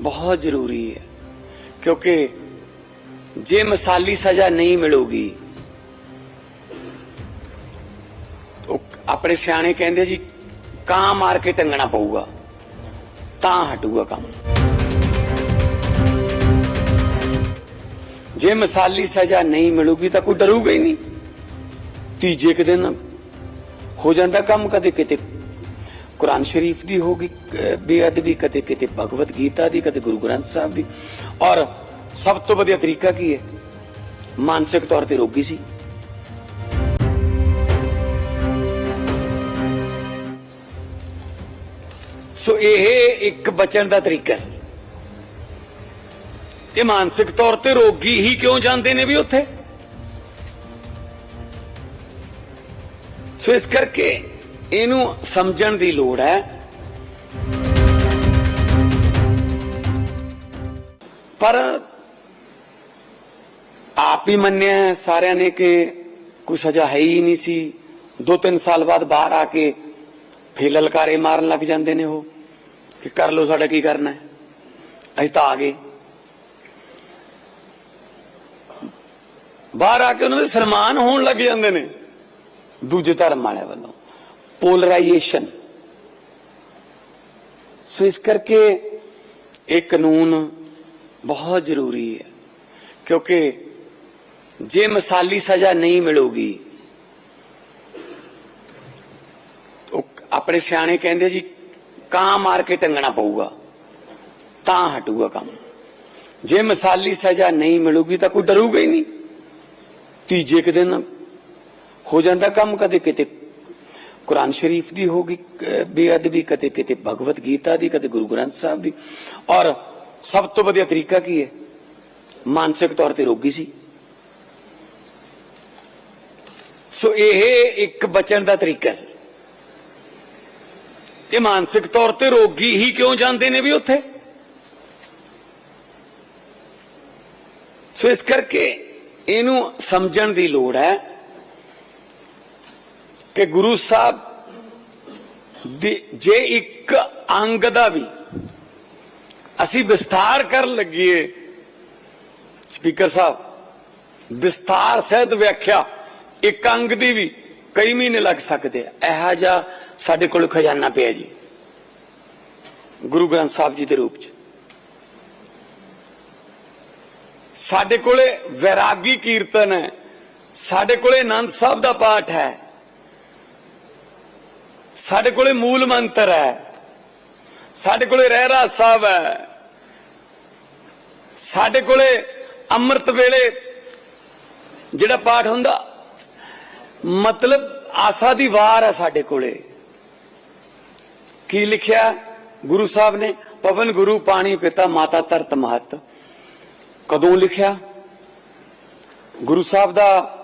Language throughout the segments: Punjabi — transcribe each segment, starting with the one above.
ਬਹੁਤ ਜ਼ਰੂਰੀ ਹੈ। ਕਿਉਂਕਿ ਜੇ ਮਸਾਲੀ ਸਜ਼ਾ ਨਹੀਂ ਮਿਲੂਗੀ ਆਪਣੇ ਸਿਆਣੇ ਕਹਿੰਦੇ ਜੀ, ਕਾਂ ਮਾਰ ਕੇ ਟੰਗਣਾ ਪਊਗਾ, ਤਾਂ ਹਟੂਗਾ ਕੰਮ। ਜੇ ਮਸਾਲੀ ਸਜ਼ਾ ਨਹੀਂ ਮਿਲੂਗੀ ਤਾਂ ਕੋਈ ਡਰੂਗਾ ਹੀ ਨਹੀਂ। ਤੀਜੇ ਕੁ ਦਿਨ ਹੋ ਜਾਂਦਾ ਕੰਮ ਕਦੇ ਕਿਤੇ। ਕੁਰਾਨ ਸ਼ਰੀਫ ਦੀ ਹੋਗੀ ਅਹ, ਬੇਅਦਬੀ ਕਦੇ ਕਿਤੇ ਭਗਵਤ ਗੀਤਾ ਦੀ ਕਦੇ ਗੁਰੂ ਗ੍ਰੰਥ ਸਾਹਿਬ ਦੀ। ਔਰ ਸਭ ਤੋਂ ਵਧੀਆ ਤਰੀਕਾ ਕੀ ਹੈ? ਮਾਨਸਿਕ ਤੌਰ ਤੇ ਰੋਗੀ ਸੀ। ਸੋ ਇਹ ਇੱਕ ਬਚਣ ਦਾ ਤਰੀਕਾ ਸੀ। ਇਹ ਮਾਨਸਿਕ ਤੌਰ ਤੇ ਰੋਗੀ ਹੀ ਕਿਉਂ ਜਾਂਦੇ ਨੇ ਵੀ ਉੱਥੇ? ਸੋ ਇਸ ਕਰਕੇ ਇਹਨੂੰ ਸਮਝਣ ਦੀ ਲੋੜ ਹੈ। ਪਰ ਆਪ ਹੀ ਮੰਨਿਆ ਹੈ ਸਾਰਿਆਂ ਨੇ ਕਿ ਕੋਈ ਸਜ਼ਾ ਹੈ ਹੀ ਨਹੀਂ ਸੀ। ਦੋ ਤਿੰਨ ਸਾਲ ਬਾਅਦ ਬਾਹਰ ਆ ਕੇ ਫੇਰ ਲਲਕਾਰੇ ਮਾਰਨ ਲੱਗ ਜਾਂਦੇ ਨੇ ਉਹ ਕਿ ਕਰ ਲੋ ਸਾਡਾ ਕੀ ਕਰਨਾ ਹੈ। ਅਸੀਂ ਤਾਂ ਆ ਗਏ। ਬਾਹਰ ਆ ਕੇ ਉਹਨਾਂ ਦੇ ਸਨਮਾਨ ਹੋਣ ਲੱਗ ਜਾਂਦੇ ਨੇ। ਦੂਜੇ ਧਰਮ ਵਾਲਿਆਂ ਵੱਲੋਂ। ਪੋਲਰਾਈਜੇਸ਼ਨ ਸੋ ਇਸ ਕਰਕੇ ਇਹ ਕਾਨੂੰਨ ਬਹੁਤ ਜ਼ਰੂਰੀ ਹੈ, ਕਿਉਂਕਿ ਜੇ ਮਸਾਲੀ ਸਜ਼ਾ ਨਹੀਂ ਮਿਲੂਗੀ, ਉਹ ਆਪਣੇ ਸਿਆਣੇ ਕਹਿੰਦੇ ਜੀ, ਕਾਂ ਮਾਰ ਕੇ ਟੰਗਣਾ ਪਊਗਾ, ਤਾਂ ਹਟੂਗਾ ਕੰਮ। ਜੇ ਮਸਾਲੀ ਸਜ਼ਾ ਨਹੀਂ ਮਿਲੂਗੀ ਤਾਂ ਕੋਈ ਡਰੂਗਾ ਹੀ ਨਹੀਂ। ਤੀਜੇ ਕੁ ਦਿਨ ਹੋ ਜਾਂਦਾ ਕੰਮ ਕਦੇ ਕਿਤੇ ਕੁਰਾਨ ਸ਼ਰੀਫ ਦੀ ਹੋਗੀ ਅਹ, ਬੇਅਦਬੀ ਕਦੇ ਕਿਤੇ ਭਗਵਤ ਗੀਤਾ ਦੀ ਕਦੇ ਗੁਰੂ ਗ੍ਰੰਥ ਸਾਹਿਬ ਦੀ। ਔਰ ਸਭ ਤੋਂ ਵਧੀਆ ਤਰੀਕਾ ਕੀ ਹੈ? ਮਾਨਸਿਕ ਤੌਰ ਤੇ ਰੋਗੀ ਸੀ। ਸੋ ਇਹ ਇੱਕ ਬਚਣ ਦਾ ਤਰੀਕਾ ਸੀ। ਇਹ ਮਾਨਸਿਕ ਤੌਰ ਤੇ ਰੋਗੀ ਹੀ ਕਿਉਂ ਜਾਂਦੇ ਨੇ ਵੀ ਉੱਥੇ? ਸੋ ਇਸ ਕਰਕੇ ਇਹਨੂੰ ਸਮਝਣ ਦੀ ਲੋੜ ਹੈ ਕਿ ਗੁਰੂ ਸਾਹਿਬ ਜੇ ਇੱਕ ਅੰਗ ਦਾ ਵੀ ਅਸੀਂ ਵਿਸਥਾਰ ਕਰਨ ਲੱਗੀਏ, ਸਪੀਕਰ ਸਾਹਿਬ, ਵਿਸਥਾਰ ਸਹਿਤ ਵਿਆਖਿਆ, ਇੱਕ ਅੰਗ ਦੀ ਵੀ ਕਈ ਮਹੀਨੇ ਲੱਗ ਸਕਦੇ ਆ। ਇਹੋ ਜਿਹਾ ਸਾਡੇ ਕੋਲ ਖਜ਼ਾਨਾ ਪਿਆ ਜੀ, ਗੁਰੂ ਗ੍ਰੰਥ ਸਾਹਿਬ ਜੀ ਦੇ ਰੂਪ ਚ। ਸਾਡੇ ਕੋਲੇ ਵੈਰਾਗੀ ਕੀਰਤਨ ਹੈ, ਸਾਡੇ ਕੋਲੇ ਆਨੰਦ ਸਾਹਿਬ ਦਾ ਪਾਠ ਹੈ। ਸਾਡੇ ਕੋਲੇ ਮੂਲ ਮੰਤਰ ਹੈ। ਸਾਡੇ ਕੋਲੇ ਰਹਿਰਾ ਸਾਹਿਬ ਹੈ। ਸਾਡੇ ਕੋਲੇ ਅੰਮ੍ਰਿਤ ਵੇਲੇ ਜਿਹੜਾ ਪਾਠ ਹੁੰਦਾ, ਮਤਲਬ ਆਸਾ ਦੀ ਵਾਰ ਹੈ ਸਾਡੇ ਕੋਲੇ। ਕੀ ਲਿਖਿਆ? ਗੁਰੂ ਸਾਹਿਬ ਨੇ, ਪਵਨ ਗੁਰੂ ਪਾਣੀ ਪਿਤਾ ਮਾਤਾ ਧਰਤ ਮਹਤ। ਕਦੋਂ ਲਿਖਿਆ? ਗੁਰੂ ਸਾਹਿਬ ਦਾ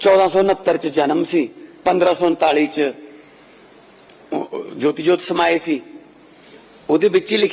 1469 ਚ ਜਨਮ ਸੀ। 1539 ਚ ਉਹ- ਉਹ ਜੋਤੀ ਜੋਤ ਸਮਾਏ ਸੀ। ਉਹਦੇ ਵਿੱਚ ਹੀ ਲਿਖਿਆ